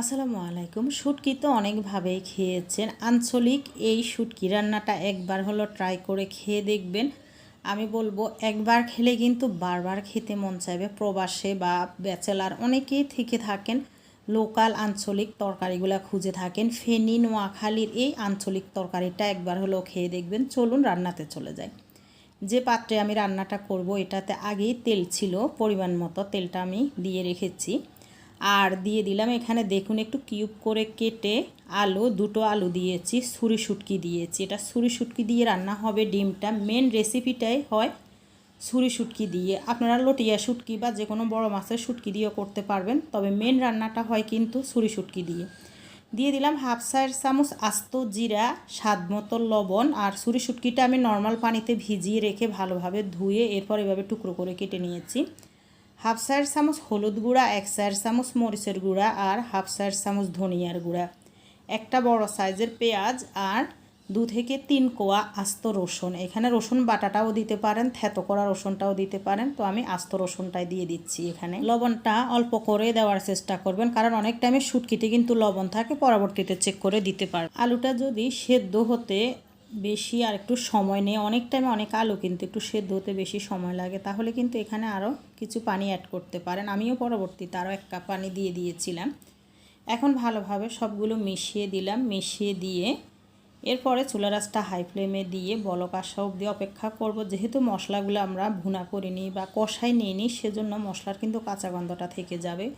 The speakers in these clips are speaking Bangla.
আসসালামু আলাইকুম। শুটকি তো অনেকভাবেই খেয়েছেন। আঞ্চলিক এই শুটকি রান্নাটা একবার হলো ট্রাই করে খেয়ে দেখবেন। আমি বলব একবার খেলে কিন্তু বারবার খেতে মন চাইবে। প্রবাসে বা ব্যাচেলার অনেকেই থেকে থাকেন, লোকাল আঞ্চলিক তরকারিগুলো খুঁজে থাকেন। ফেনী, নোয়াখালীর এই আঞ্চলিক তরকারিটা একবার হলো খেয়ে দেখবেন। চলুন রান্নাতে চলে যায় যে পাত্রে আমি রান্নাটা করব এটাতে আগেই তেল ছিল, পরিমাণ মতো তেলটা আমি দিয়ে রেখেছি। আর দিয়ে দিলাম এখানে দেখুন একটু কিউব করে কেটে আলু, দুটো আলু দিয়েছি সুরি শুটকি দিয়েছি। এটা সুরি শুটকি দিয়ে রান্না হবে ডিমটা। মেন রেসিপিটাই হয় ছুরি শুটকি দিয়ে। আপনারা লটিয়া শুটকি বা যে কোনো বড় মাছের শুটকি দিয়েও করতে পারবেন, তবে মেন রান্নাটা হয় কিন্তু ছুরি শুটকি দিয়ে। দিয়ে দিলাম হাফ সাইড চামচ আস্ত জিরা, স্বাদ মতো লবণ, আর ছুরি শুটকিটা আমি নর্মাল পানিতে ভিজিয়ে রেখে ভালোভাবে ধুয়ে এরপর এভাবে টুকরো করে কেটে নিয়েছি। হাফ চার চামচ হলুদ গুঁড়া, এক চার চামচ মরিচের গুঁড়া আর হাফ চার চামচ ধনিয়ার গুঁড়া। একটা বড় সাইজের পেঁয়াজ আর দু থেকে তিন কোয়া আস্ত রসুন। এখানে রসুন বাটাটাও দিতে পারেন, থেতো করা রসুনটাও দিতে পারেন। তো আমি আস্ত রসুনটাই দিয়ে দিচ্ছি এখানে। লবণটা অল্প করে দেওয়ার চেষ্টা করবেন, কারণ অনেক টাইমে শুটকিতে কিন্তু লবণ থাকে, পরবর্তীতে চেক করে দিতে পারেন আলুটা যদি সেদ্ধ হতে বেশি আর একটু সময় নেই। অনেক টাইমে অনেক আলু কিন্তু একটু সেদ্ধ হতে বেশি সময় লাগে। তাহলে কিন্তু এখানে আরও কিছু পানি অ্যাড করতে পারেন। আমিও পরবর্তীতে আরও এক কাপ পানি দিয়ে দিয়েছিলাম। এখন ভালোভাবে সবগুলো মিশিয়ে দিলাম। মিশিয়ে দিয়ে এরপরে চুলা রাসটা হাই ফ্লেমে দিয়ে বলক আসা অবধি অপেক্ষা করব। যেহেতু মশলাগুলো আমরা ভুনা করিনি বা কষাই নিইনি, সেজন্য মশলার কিন্তু কাঁচা গন্ধটা থেকে যাবে।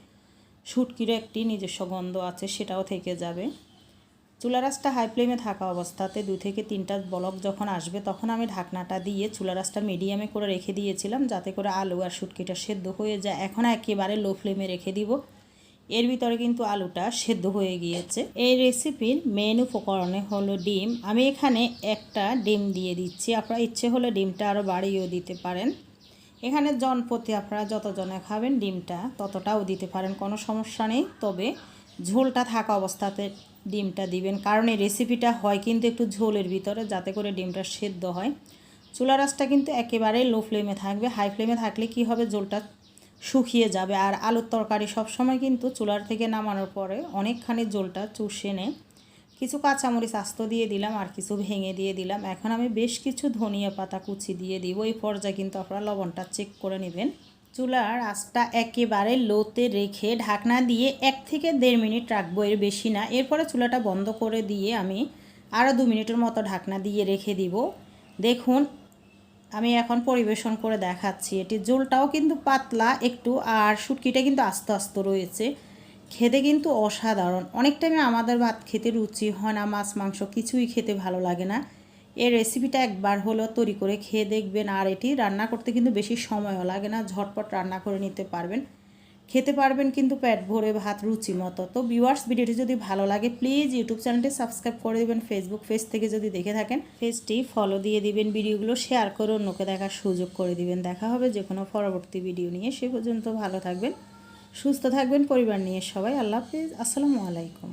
শুটকিরও একটি নিজস্ব গন্ধ আছে, সেটাও থেকে যাবে। চুলা রাসটা হাই ফ্লেমে থাকা অবস্থাতে দু থেকে তিনটা বলক যখন আসবে, তখন আমি ঢাকনাটা দিয়ে চুলা রাসটা মিডিয়ামে করে রেখে দিয়েছিলাম যাতে করে আলু আর শুটকিটা সেদ্ধ হয়ে যায়। এখন একেবারে লো ফ্লেমে রেখে দিব। এর ভিতরে কিন্তু আলুটা সেদ্ধ হয়ে গিয়েছে। এই রেসিপির মেন উপকরণে হলো ডিম। আমি এখানে একটা ডিম দিয়ে দিচ্ছি। আপনারা ইচ্ছে হলে ডিমটা আরও বাড়িয়েও দিতে পারেন। এখানে জনপতি আপনারা যতজনে খাবেন ডিমটা ততটাও দিতে পারেন, কোনো সমস্যা নেই। তবে ঝোলটা থাকা অবস্থাতে ডিমটা দিবেন। কারণ এই রেসিপিটা হয় কিন্তু একটু ঝোলের ভিতরে, যাতে করে ডিমটা সেদ্ধ হয়। চুলা রাসটা কিন্তু একেবারে লো ফ্লেমে থাকবে। হাই ফ্লেমে থাকলে কি হবে? ঝোলটা শুকিয়ে যাবে। আর আলুর তরকারি সবসময় কিন্তু চুলার থেকে নামানোর পরে অনেকখানি ঝোলটা চুষে নেয় কিছু কাঁচামরিচ আস্ত দিয়ে দিলাম আর কিছু ভেঙে দিয়ে দিলাম। এখন আমি বেশ কিছু ধনিয়া পাতা কুচি দিয়ে দিব। এই পর্যায়ে কিন্তু আপনারা লবণটা চেক করে নেবেন। চুলার আঁচটা একেবারে লোতে রেখে ঢাকনা দিয়ে এক থেকে দেড় মিনিট রাখব এর বেশি না। এরপরে চুলাটা বন্ধ করে দিয়ে আমি আরও দু মিনিটের মতো ঢাকনা দিয়ে রেখে দিব। দেখুন, আমি এখন পরিবেশন করে দেখাচ্ছি। এটি জোলটাও কিন্তু পাতলা একটু, আর শুটকিটা কিন্তু আস্তে আস্তে রয়েছে। খেতে কিন্তু অসাধারণ। অনেক টাইমে আমাদের ভাত খেতে রুচি হয় না, মাছ, মাংস কিছুই খেতে ভালো লাগে না। এই রেসিপিটা একবার হলেও তৈরি করে খেয়ে দেখবেন। আর এটি রান্না করতে কিন্তু বেশি সময়ও লাগে না, ঝটপট রান্না করে নিতে পারবেন। খেতে পারবেন কিন্তু পেট ভরে ভাত রুচি মতো। তো ভিউয়ার্স ভিডিওটি যদি ভালো লাগে প্লিজ ইউটিউব চ্যানেলটি সাবস্ক্রাইব করে দেবেন। ফেসবুক পেজ থেকে যদি দেখে থাকেন পেজটি ফলো দিয়ে দিবেন। ভিডিওগুলো শেয়ার করে অন্যকে দেখার সুযোগ করে দিবেন। দেখা হবে যে কোনো পরবর্তী ভিডিও নিয়ে। সে পর্যন্ত ভালো থাকবেন, সুস্থ থাকবেন, পরিবার নিয়ে সবাই। আল্লাহ হাফিজ। আসসালামু আলাইকুম।